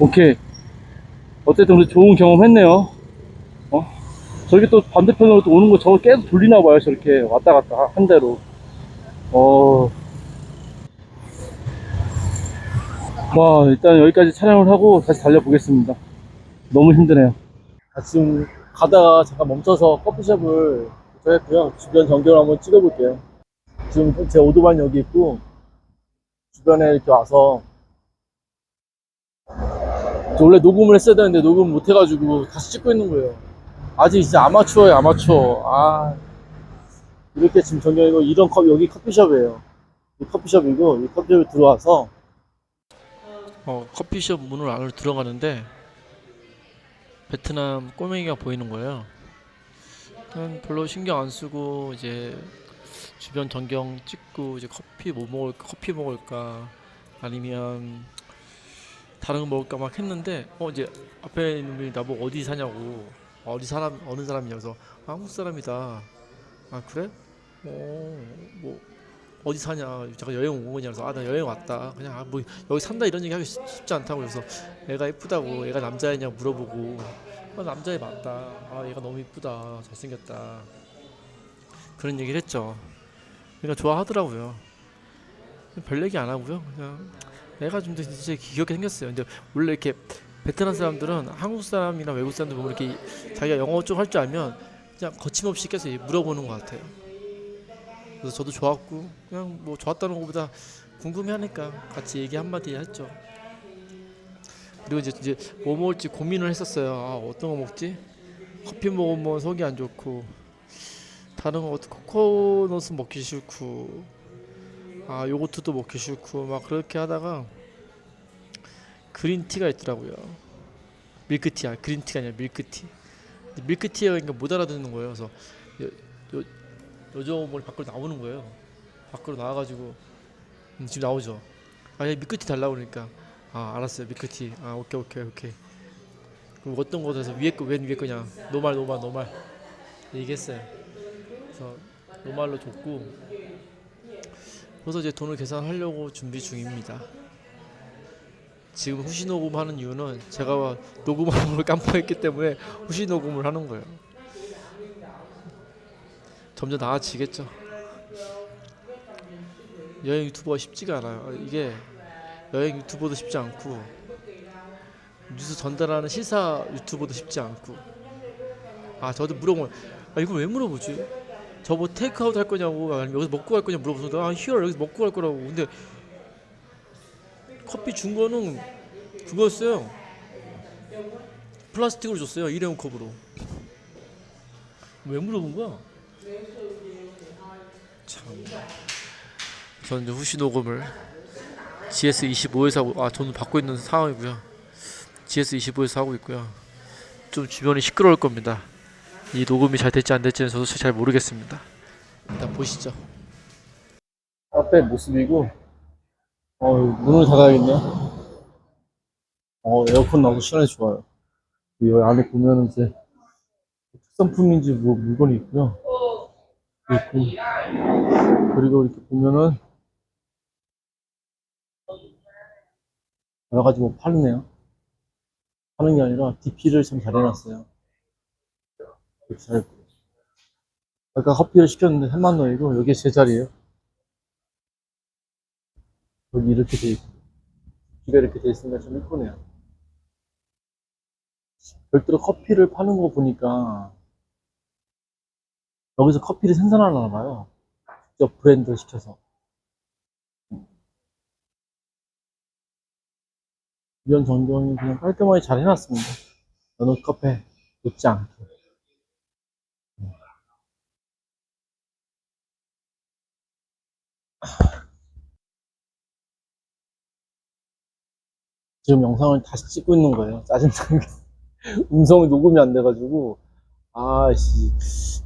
오케이. 어쨌든 우리 좋은 경험 했네요. 어? 저기 또 반대편으로 또 오는 거 저거 계속 돌리나 봐요. 저렇게 왔다 갔다 한 대로. 어. 와, 일단 여기까지 촬영을 하고 다시 달려보겠습니다. 너무 힘드네요. 아, 지금 가다가 잠깐 멈춰서 커피숍을 했고요. 주변 전경을 한번 찍어볼게요. 지금 제 오토바이 여기 있고, 주변에 이렇게 와서 저 원래 녹음을 했어야 되는데 녹음 못 해가지고 다시 찍고 있는 거예요. 아직 진짜 아마추어예요, 아마추어. 아 이렇게 지금 전경이고 이런 컵 여기 커피숍이에요. 이 커피숍이고 이 커피숍에 들어와서 어 커피숍 문을 안으로 들어가는데 베트남 꼬맹이가 보이는 거예요. 별로 신경 안 쓰고 이제 주변 전경 찍고 이제 커피 뭐 먹을까 커피 먹을까 아니면 다른 거 먹을까 막 했는데 어 이제 앞에 있는 분이 나보고 어디 사냐고. 어디 사람 어느 아, 한국 사람이다 아 그래? 어뭐 어디 사냐 잠깐 여행 온 거냐. 그래서 아 나 여행 왔다. 그냥 아, 뭐 여기 산다. 이런 얘기 하기 쉽- 쉽지 않다고 그래서 애가 이쁘다고. 애가 남자애냐? 물어보고 아, 남자애 맞다. 아 얘가 너무 이쁘다. 잘생겼다. 그런 얘기를 했죠. 그러니까 좋아하더라고요. 별 얘기 안 하고요. 그냥 애가 좀 진짜 귀엽게 생겼어요. 근데 원래 이렇게 베트남 사람들은 한국 사람이나 외국 사람들 보면 이렇게 자기가 영어 좀 할 줄 알면 그냥 거침없이 계속 물어보는 것 같아요. 그래서 저도 좋았고 그냥 뭐 좋았다는 것보다 궁금해하니까 같이 얘기 한마디 했죠. 그리고 이제 이제 뭐 먹을지 고민을 했었어요. 아 어떤 거 먹지? 커피 먹으면 속이 안 좋고 다른 거 코코넛은 먹기 싫고 아 요거트도 먹기 싫고 막 그렇게 하다가 그린티가 있더라고요. 밀크티야. 그린티가 아니라 밀크티. 밀크티가 그러니까 못 알아듣는 거예요. 그래서 요, 요, 요정머리 밖으로 나오는 거예요. 밖으로 나와가지고. 음, 지금 나오죠. 아 야, 밀크티 달라고 그러니까. 아 알았어요. 밀크티. 아 오케이 오케이 오케이. 그럼 어떤 거에서 위에 거웬 위에 거냐? 노말 노말 노말. 얘기했어요. 그래서 노말로 줬고 그래서 이제 돈을 계산하려고 준비 중입니다. 지금 후시 녹음하는 이유는 제가 녹음하는 걸 깜빡했기 때문에 후시 녹음을 하는 거예요. 점점 나아지겠죠. 여행 유튜버가 쉽지가 않아요. 이게 여행 유튜버도 쉽지 않고 뉴스 전달하는 시사 유튜버도 쉽지 않고 아 저도 물어보면 아 이걸 왜 물어보지? 저 뭐 테이크아웃 할 거냐고 아니면 여기서 먹고 갈 거냐 물어보서 아 히어 여기서 먹고 갈 거라고. 근데 커피 준 거는 그거였어요. 플라스틱으로 줬어요. 일회용 컵으로. 왜 물어본 거야? 참. 저는 후시 녹음을 GS25에서 하고 아 저는 받고 있는 상황이고요. GS25에서 하고 있고요. 좀 주변이 시끄러울 겁니다 이 녹음이 잘 될지 안 될지는 저도 잘 모르겠습니다. 일단 보시죠. 앞에 모습이고, 어, 문을 닫아야겠네요. 어, 에어컨 나고 시원해 좋아요. 여기 안에 보면은 이제 특산품인지 뭐 물건이 있고요. 있고, 그리고 이렇게 보면은 여러 가지 뭐 파네요. 파는 게 아니라 DP를 참 잘 해놨어요. 이렇게 잘 아까 커피를 시켰는데 3만 원이고 여기 제 자리예요. 여기 이렇게 돼 있고 집에 이렇게 돼 있으니까 좀 이쁘네요. 별도로 커피를 파는 거 보니까 여기서 커피를 생산하나 봐요. 직접 브랜드 시켜서. 이런 전경이 그냥 깔끔하게 잘 해놨습니다. 어느 카페 놓지 않게 지금 영상을 다시 찍고 있는 거예요. 짜증나게. 음성이 녹음이 안 돼가지고, 아씨,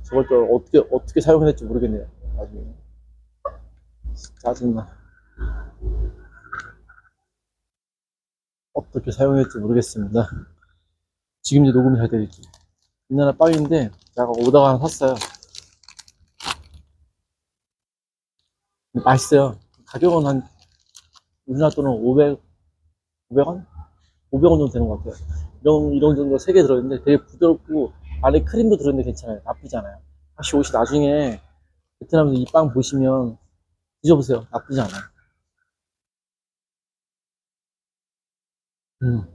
저걸 또 어떻게, 어떻게 사용해야 될지 모르겠네요. 나중에. 짜증나. 어떻게 사용해야 될지 모르겠습니다. 지금 이제 녹음이 잘 되겠지. 옛날에 빵인데, 제가 오다가 하나 샀어요. 맛있어요. 가격은 한, 우리나라 돈은 500, 500원? 500원 정도 되는 것 같아요. 이런, 이런 정도 3개 들어있는데 되게 부드럽고 안에 크림도 들어있는데 괜찮아요. 나쁘지 않아요. 혹시 혹시 나중에 베트남에서 이 빵 보시면 드셔보세요. 나쁘지 않아요. 음.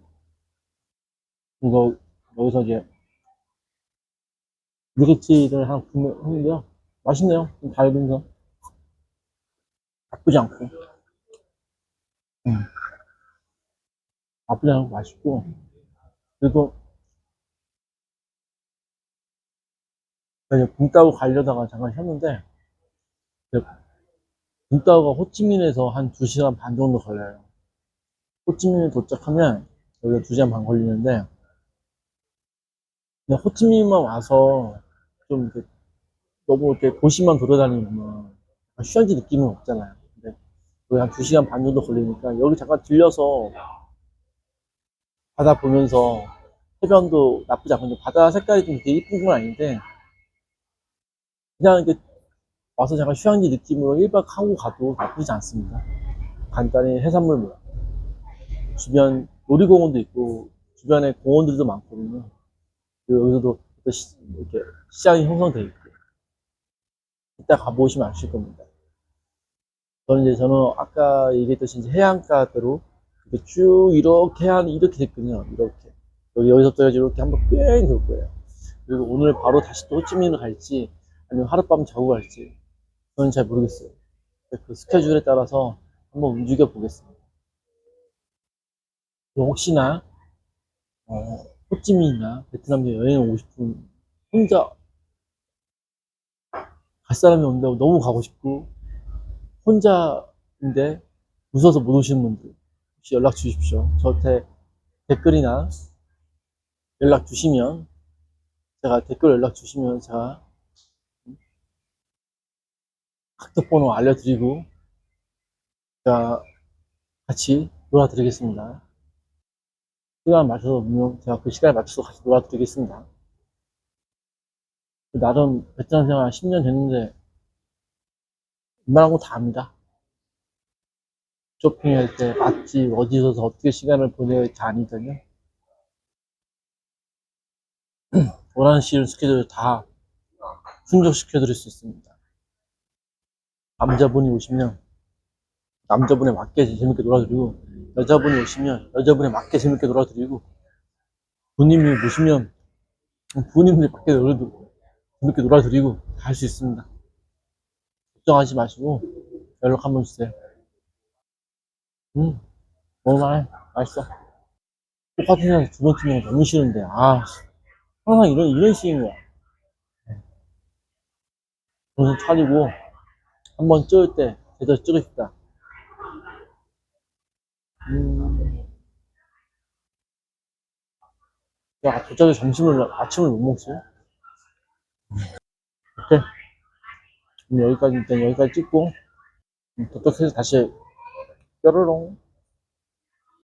이거 여기서 이제 누게치를 하나 구매했는데요. 맛있네요. 좀 달면서 나쁘지 않고. 음. 나쁘지 않고 맛있고. 그리고 이제 붕따오 가려다가 잠깐 쉬었는데 붕따오가 호치민에서 한 2시간 반 정도 걸려요. 호치민에 도착하면 여기가 2시간 반 걸리는데 그냥 호치민만 와서 좀 이렇게 너무 이렇게 도시만 돌아다니면 휴양지 느낌은 없잖아요. 근데 여기 한 2시간 반 정도 걸리니까 여기 잠깐 들려서 바다 보면서 해변도 나쁘지 않고 바다 색깔이 좀 되게 이쁜 건 아닌데 그냥 이렇게 와서 잠깐 휴양지 느낌으로 1박 하고 가도 나쁘지 않습니다. 간단히 해산물 뭐 주변 놀이공원도 있고 주변에 공원들도 많거든요. 여기서도 또 시, 이렇게 시장이 형성되어 있고 이따 가보시면 아실 겁니다. 저는 이제 저는 아까 얘기했듯이 이제 해안가대로 쭉 이렇게 한 이렇게 됐거든요. 이렇게 여기 여기서부터 해가지고 이렇게 한번 뺑돌 거예요. 그리고 오늘 바로 다시 또 호치민을 갈지 아니면 하룻밤 자고 갈지 저는 잘 모르겠어요. 그 스케줄에 따라서 한번 움직여 보겠습니다. 혹시나 어, 호찌민이나 베트남에 여행 오고 싶은 혼자 갈 사람이 온다고 너무 가고 싶고 혼자인데 무서워서 못 오시는 분들 혹시 연락 주십시오. 저한테 댓글이나 연락 주시면 제가 댓글 연락 주시면 제가 카톡 번호 알려드리고 제가 같이 놀아드리겠습니다. 시간 맞춰서 오면 제가 그 시간에 맞춰서 같이 놀아드리겠습니다. 나름 베트남 생활 10년 됐는데 웬만한 거다 압니다. 쇼핑할 때 맛집 어디서 어떻게 시간을 보내야 할지 아니거든요. 원하는 시간 스케줄을 다 충족시켜 드릴 수 있습니다. 남자분이 오시면 남자분에 맞게 재밌게 놀아드리고 여자분이 오시면 여자분에 맞게 재밌게 놀아드리고 부모님이 모시면 부모님들이 맞게 놀아드리고 재밌게 놀아드리고 다 할 수 있습니다. 걱정하지 마시고 연락 한번 주세요. 음, 먹을만해. 맛있어. 똑같은 데서 두번 찍는 거 너무 싫은데, 아, 항상 이런, 이런 식인 거야. 정신 차리고, 한 번 찍을 때 제대로 찍읍시다. 음. 야, 도저히 점심을, 아침을 못 먹지? 오케이. 그럼 여기까지, 일단 여기까지 찍고, 음, 도착해서 다시, જરૂર હું